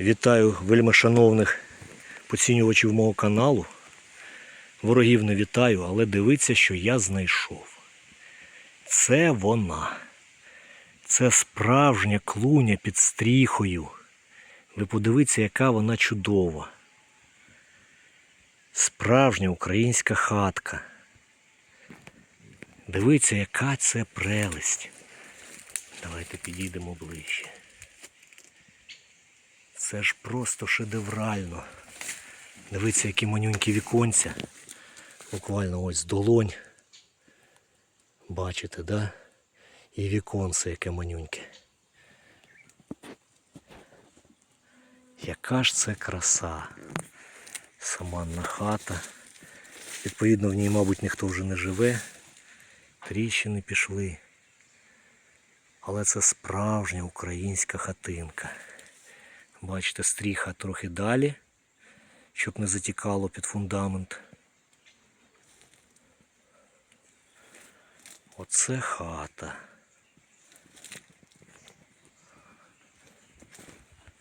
Вітаю вельмишановних поцінювачів мого каналу. Ворогів не вітаю, але дивіться, що я знайшов. Це вона. Це справжня клуня під стріхою. Ви подивіться, яка вона чудова. Справжня українська хатка. Дивіться, яка це прелесть. Давайте підійдемо ближче. Це ж просто шедеврально. Дивіться, які манюнькі віконця. Буквально ось долонь. Бачите, да? І віконце яке манюньке. Яка ж це краса. Саманна хата. Відповідно, в ній, мабуть, ніхто вже не живе. Тріщини пішли. Але це справжня українська хатинка. Бачите, стріха трохи далі, щоб не затікало під фундамент. Оце хата.